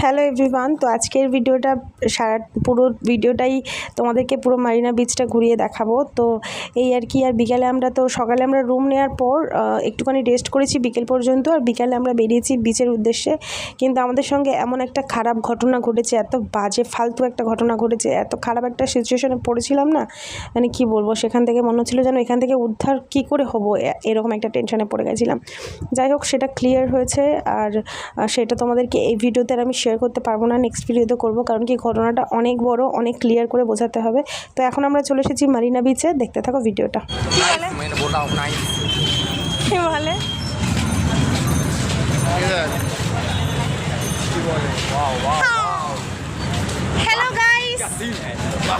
Hello everyone, তো আজকের ভিডিওটা সারা, পুরো ভিডিওটাই তোমাদেরকে পুরো মারিনা বিচটা ঘুরিয়ে দেখাবো। তো এই আর কি, আর বিকালে আমরা তো, সকালে আমরা রুম নেওয়ার পর একটুখানি রেস্ট করেছি বিকেল পর্যন্ত, আর বিকালে আমরা বেরিয়েছি বিচের উদ্দেশ্যে। কিন্তু আমাদের সঙ্গে এমন একটা খারাপ ঘটনা ঘটেছে, এত বাজে, ফালতু একটা ঘটনা ঘটেছে, এত খারাপ একটা সিচুয়েশনে পড়েছিলাম না মানে কি বলব, সেখান থেকে মনে হচ্ছিল যেন এখান থেকে উদ্ধার কি করে হব এরকম একটা টেনশনে পড়ে গেছিলাম। যাই হোক, সেটা ক্লিয়ার হয়েছে, আর সেটা তোমাদেরকে এই ভিডিওতে আমি শেয়ার করতে পারব না নেক্সট ভিডিওতে করব। কারণ কি ঘটনাটা অনেক বড় অনেক ক্লিয়ার করে বোঝাতে হবে। তো এখন আমরা চলে এসেছি মারিনা বিচে দেখতে থাকো ভিডিওটা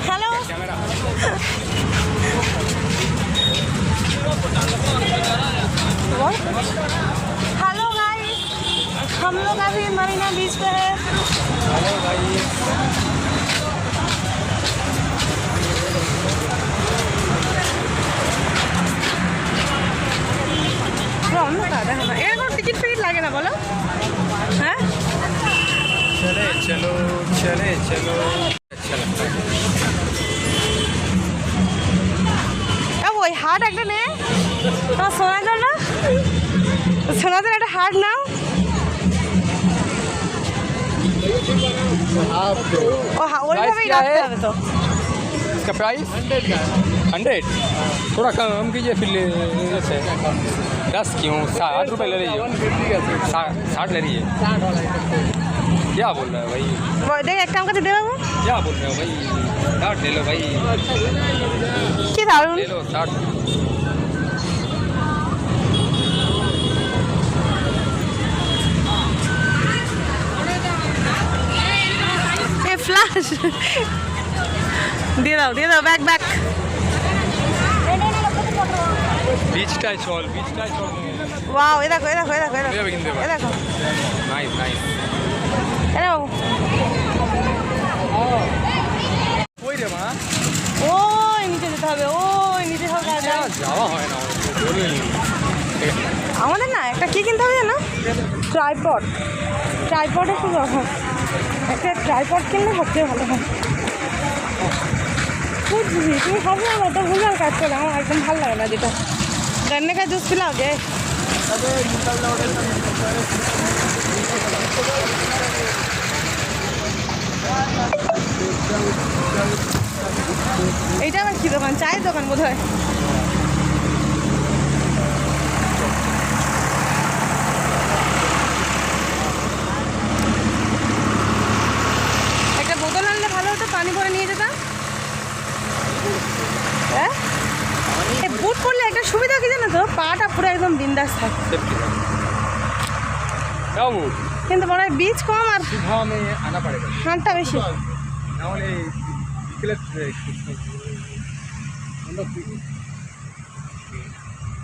হ্যালো হাট একটা নে তোমার শোনা যায় না শোনা যায় একটা হাট নাও ও হা ওইভাবেই क्या রাখতে है? হবে তো इसका प्राइस हंड्रेड का हंड्रेड थोड़ा कम कीजिए फिर ले से दस क्यों साठ रुपये ले लीजिए सा- साठ ले लीजिए क्या बोल रहे हो भाई ব- দেখ একটা আমার কাছে দে বাবু क्या बोल रहे हो भाई साठ ले लो भाई কি দারুণ ले लो साठ এ ফ্লাশ দিয়ে দাও দিয়ে দাও ব্যাক ব্যাক বিচটায় চল বিচটায় চল ওয়াও এ দেখো এ দেখো এ দেখো এ দেখো এভাবে কিনতে এ পারো। দেখো নাইস নাইস হ্যাঁ বাবু ওই নিচে হবে ওই নিচে সব না আমাদের না একটা কি কিনতে হবে না ট্রাইপড ট্রাইপডে খুব অভাব একটা ট্রাইপড কিনলে সবচেয়ে ভালো হয়। বুঝবি তুমি খাব আমার তো ভুলভাল কাজ করে আমার একদম ভালো লাগে না যেটা। রান্না কাজ জুস পিলাও গে এইটা আমার কি দোকান? চায়ের দোকান বোধ হয় একটা বোতল আনলে ভালো হতো, পানি ভরে নিয়ে যেতাম। হ্যাঁ? বুট করলে একটা সুবিধা কি জানো তো? পাটা পুরো একদম বিন্দাস থাকে। কিন্তু মনে হয় বীজ কম আর सुबह में आना पड़ेगा হাঁটটা বেশি নাহলে বিকেলে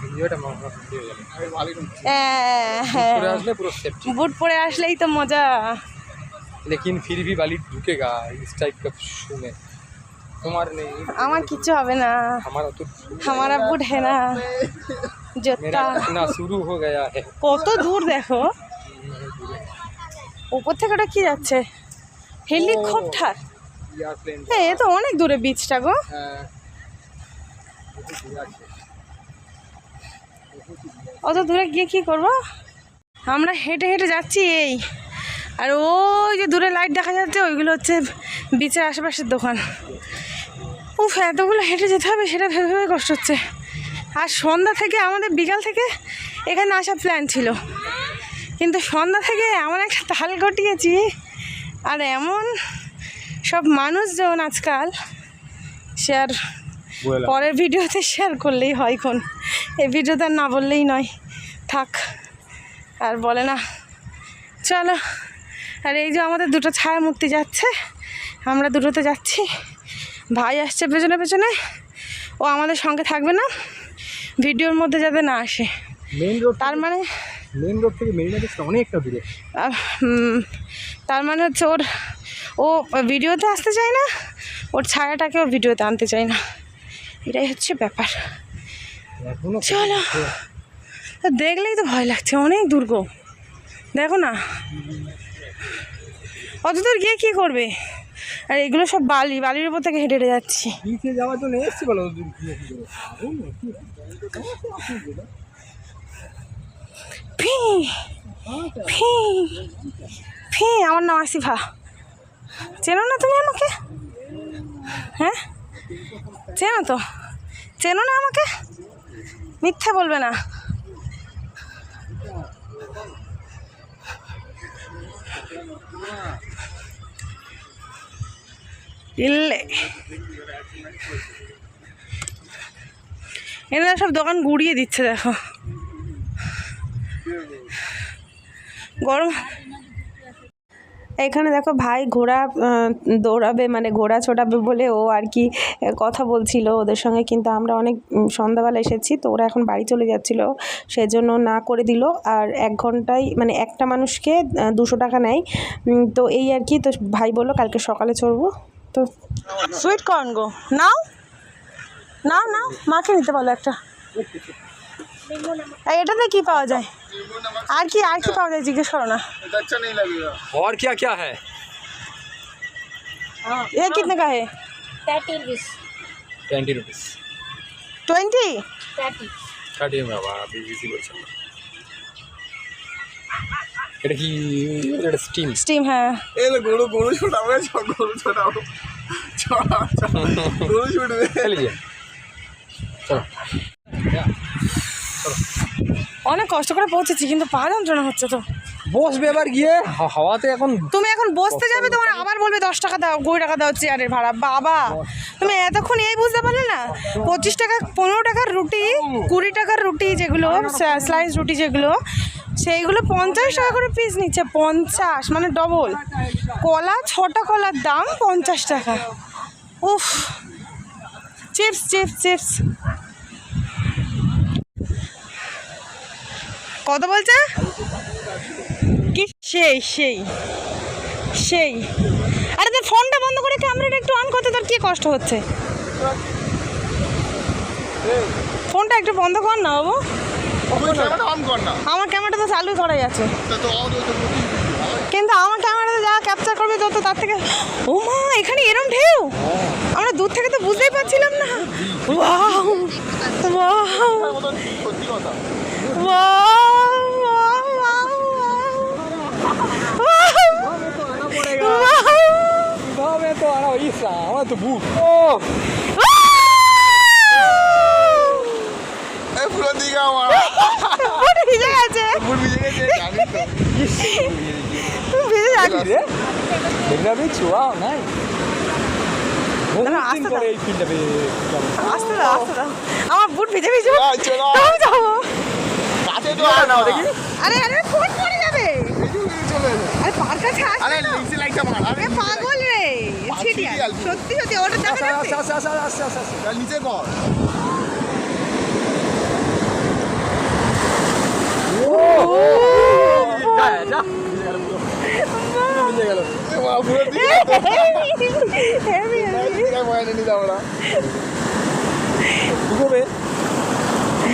ভিডিওটা মামা দিয়ে যাবে হ্যাঁ, पूरे আসলে পুরো सेफ्टी বুট পরে আসলেই তো মজা लेकिन फिर भी बाली ढुकेगा इस टाइप का शू में तुम्हारे नहीं আমার কিচ্ছু হবে না हमारा तो আমারা বুট है না मेरा জোতা इतना शुरू हो गया है কত দূর দেখো উপর থেকে ওটা কি যাচ্ছে? হেলিকপ্টার হ্যাঁ এ তো অনেক দূরে বিচটা গো। অত দূরে গিয়ে কি করব? আমরা হেঁটে হেঁটে যাচ্ছি এই। আর ওই যে দূরে লাইট দেখা যাচ্ছে ওইগুলো হচ্ছে বিচের আশেপাশের দোকান। উফ এতগুলো হেঁটে যেতে হবে সেটা ভেবে ভেবে কষ্ট হচ্ছে। আর সন্ধ্যা থেকে আমাদের বিকাল থেকে এখানে আসার প্ল্যান ছিল। কিন্তু সন্ধ্যা থেকে এমন একটা তাল ঘটিয়েছি আর এমন সব মানুষজন আজকাল সে আর পরের ভিডিওতে শেয়ার করলেই হয় কোন। এই ভিডিওতে আর না বললেই নয়। থাক আর বলে না। চলো আর এই যে আমাদের দুটো ছায়া মূর্তি যাচ্ছে আমরা দুটোতে যাচ্ছি। ভাই আসছে পেছনে পেছনে ও আমাদের সঙ্গে থাকবে না ভিডিওর মধ্যে যাতে না আসে। তার মানে মেইন রোড থেকে মেরিনা বিচটা অনেকটা দূরে। তার মানে হচ্ছে ওর ও ভিডিওতে আসতে চায় না ওর ছায়াটাকে ছায়াটাকেও ভিডিওতে আনতে চায় না। এটাই হচ্ছে ব্যাপার। চলো। দেখলেই তো ভয় লাগছে অনেক দূর গো। দেখো না। অত দূর গিয়ে কী করবে? আর এগুলো সব বালি বালির উপর থেকে হেঁটে হেঁটে যাচ্ছি। যাওয়ার জন্য এসছি বলো ফি ফি ফি, আমার নাম আসিফা। চেনো না তুমি আমাকে? হ্যাঁ? চেনো তো? চেনো না আমাকে? মিথ্যে বলবে না। ইল্লে। এনারা সব দোকান গুড়িয়ে দিচ্ছে, দেখো। গরম। এখানে দেখো ভাই ঘোড়া দৌড়াবে মানে ঘোড়া ছোটাবে বলে ও আর কি কথা বলছিল ওদের সঙ্গে। কিন্তু আমরা অনেক সন্ধ্যাবেলা এসেছি, তো ওরা এখন বাড়ি চলে যাচ্ছিল। সেজন্য না করে দিল। আর এক ঘন্টায় মানে একটা মানুষকে দুশো টাকা নেয়। তো এই আর কি, তো ভাই বলল কালকে সকালে চড়বো। তো সুইট কর্ন গো। নাও। নাও নাও। মাকে নিতে বলো একটা। এটাতে কি পাওয়া যায়? আর কি আর কি পাওয়া যায় জিজ্ঞেস করো না और क्या क्या है ये कितने का है thirty rupees twenty rupees twenty thirty thirty বাবা বিবিসি বলছে এটা কি এটা স্টিম स्टीम है এলে গরু গরু ছোটাবে সব গরু ছোটাবো ছড়া গরু ছুটবে লিজিয়ে চলো অনেক কষ্ট করে পৌঁছেছি কিন্তু পা যন্ত্রণা হচ্ছে তো। বসবে এবার গিয়ে হাওয়াতে এখন তুমি এখন বসতে যাবে তোমার আবার বলবে দশ টাকা দাও কুড়ি টাকা দাও চেয়ারের ভাড়া। বাবা তুমি এতক্ষণ এই বুঝতে পারলে না? পঁচিশ টাকা পনেরো টাকার রুটি কুড়ি টাকার রুটি যেগুলো স্লাইস রুটি যেগুলো সেইগুলো পঞ্চাশ টাকা করে পিস নিচ্ছে পঞ্চাশ মানে ডবল কলা ছটা কলার দাম পঞ্চাশ টাকা। উফ। Chips chips chips. কত বলছে? কি? সেই সেই সেই। আরে তোর ফোনটা বন্ধ করে ক্যামেরাটা একটু অন করতে তোর কি কষ্ট হচ্ছে? ফোনটা একটু বন্ধ কর না বাবু। ক্যামেরা আমার ক্যামেরাটা তো চালু করাই আছে। তা তো কিন্তু আমার ক্যামেরাতে যা ক্যাপচার করবে তত তার থেকে ও মা এখানে এরম ঢেউ? আমরা দূর থেকে তো বুঝতেই পারছিলাম না। Wow wow. ওয়াও। ওয়াও ভাবে তো আর ইসা আমার তো বুক। ও এই পুরো দিকে আমার। ভিজে গেছে। পুরো ভিজে জানি তো। ভিজে রে বিচু ওয়াও আমার বুট ভিজে ভিজে চলো। যাব কাছে তো আর না দেখি। আরে আরে ফোন পার কাছে আসবে আরে। লিংসি লাইটটা মার আরে পাগল রে ছিটিয়া সত্যি সত্যি ওটা দেখা আচ্ছা যাচ্ছে আচ্ছা আচ্ছা আচ্ছা আচ্ছা আচ্ছা তার নিচে কর।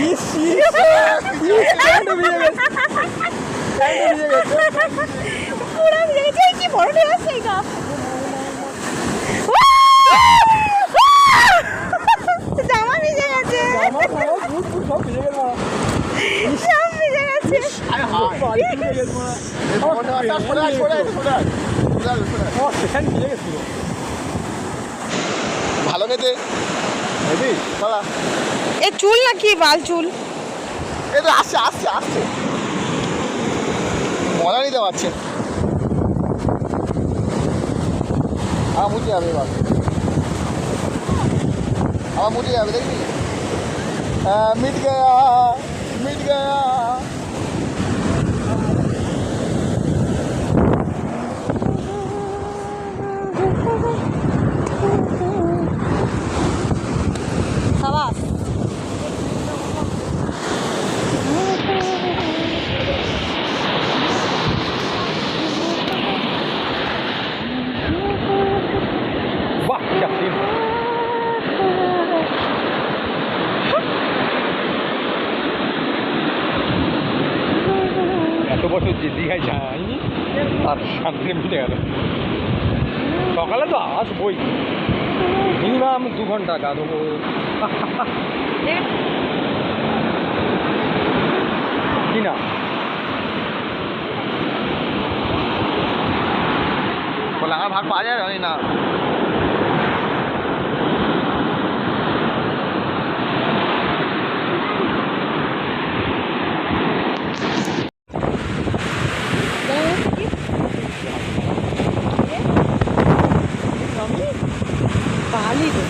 ইস ইস ইস প্যান্ট ভিজে গেছে প্যান্ট ভিজে গেছে পুরো ভিজে বড় ঢেউ আসছে এই গা। জামা ভিজে গেছে। সব ভিজে গেছে ভালো খেতে এ চুল নাকি বাল চুল? এই তো আসছে আসছে আসছে। মজা নিতে পারছে। আমার মুচে যাবে এবার আমার মুচে যাবে দেখবি হ্যাঁ মিট গয়া আর সামনে মিলে গেল। সকালে তো আসবই মিনিমাম দু ঘণ্টা গা দেবো কি না ভাগ পাওয়া যায় জানি না বালি তো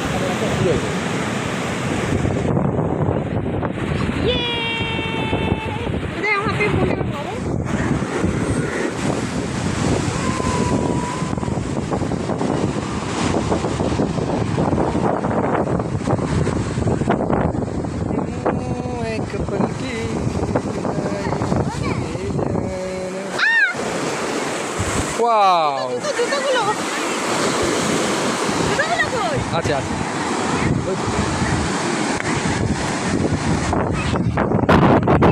ওয়াও আচ্ছা জুতোগুলো কই আছে আছে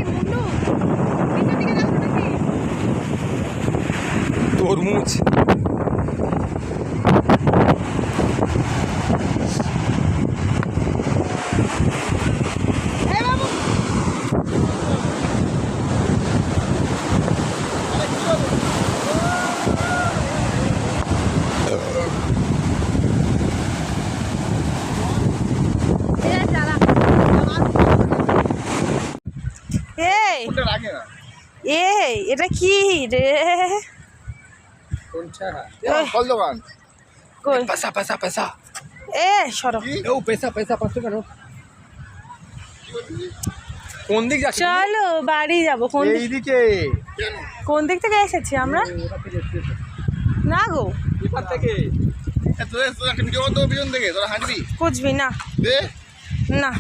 মুন্ডু নিচের দিকে যাচ্ছ নাকি তরমুজ এই বাবু এই কোনটা রাখে না এই এটা কি রে? এ, ফল দোকান। কই? পেসা পেসা পেসা এ সরো। ও পেসা পেসা পাঁচশো কেন কোন দিক যাচ্ছে চলো বাড়ি যাব। কোন দিক- কোন দিক থেকে এসেছি আমরা? না গো। এপার থেকে। কুচবি না। না।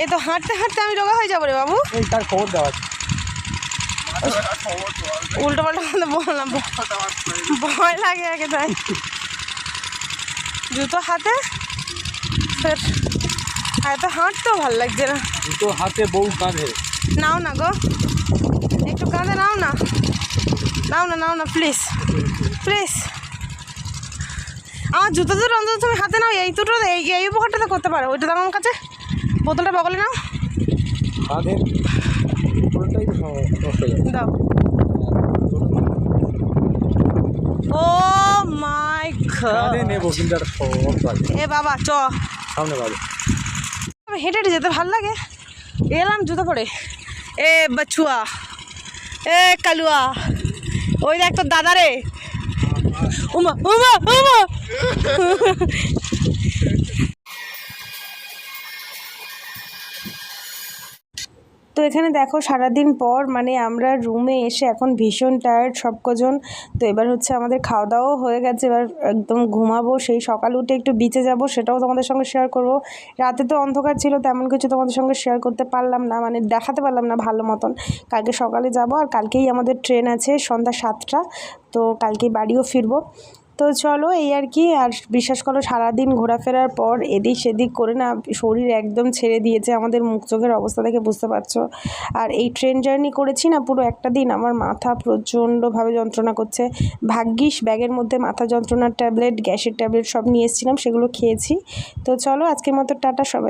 এ তো হাঁটতে হাঁটতে আমি রোগা হয়ে যাব রে বাবু। তার খবর দেওয়া উল্টো পাল্টা কথা বললাম। ভয় লাগে আগে তাই। জুতো হাতে? ফের এত হাঁটতেও ভালো লাগছে না। জুতো হাতে বউ কাঁধে। নাও না গো। একটু কাঁধে নাও না। নাও না নাও না প্লিজ প্লিজ আমার জুতো তো অন্তত তুমি হাতে নাও এই দুটো এই এই উপকারটা তো করতে পারো। ওইটা দাও আমার কাছে। বোতলটা বগলে নাও কাঁধে পুরোটাই তো সম- নষ্ট হয়ে যাবে দাও। ও মাই গড নেব কিন্তু এ বাবা চ। সামনে পাবে হেঁটে হেঁটে যেতে ভালো লাগে। এলাম জুতো পরে। এ বাছুয়া এ কালুয়া। ওই দেখ তোর দাদা রে। উমা উমা উমা। তো এখানে দেখো সারাদিন পর মানে আমরা রুমে এসে এখন ভীষণ টায়ার্ড সব কজন তো এবার হচ্ছে আমাদের খাওয়া দাওয়াও হয়ে গেছে, এবার একদম ঘুমাবো, সেই সকাল উঠে একটু বিচে যাব, সেটাও তোমাদের সঙ্গে শেয়ার করব। রাতে তো অন্ধকার ছিল, তেমন কিছু তোমাদের সঙ্গে শেয়ার করতে পারলাম না মানে দেখাতে পারলাম না ভালো মতন। কালকে সকালে যাব, আর কালকেই আমাদের ট্রেন আছে সন্ধ্যা সাতটা, তো কালকেই বাড়িও ফিরবো। তো চলো এই আর কি, আর বিশ্বাস করো সারাদিন ঘোরাফেরার পর এদিক সেদিক করে না শরীর একদম ছেড়ে দিয়েছে, আমাদের মুখ চোখের অবস্থা দেখে বুঝতে পারছ। আর এই ট্রেন জার্নি করেছি না পুরো একটা দিন, আমার মাথা প্রচণ্ডভাবে যন্ত্রণা করছে। ভাগ্যিস ব্যাগের মধ্যে মাথা যন্ত্রণার ট্যাবলেট, গ্যাসের ট্যাবলেট সব নিয়ে এসেছিলাম, সেগুলো খেয়েছি। তো চলো আজকের মতো টাটা সবাই।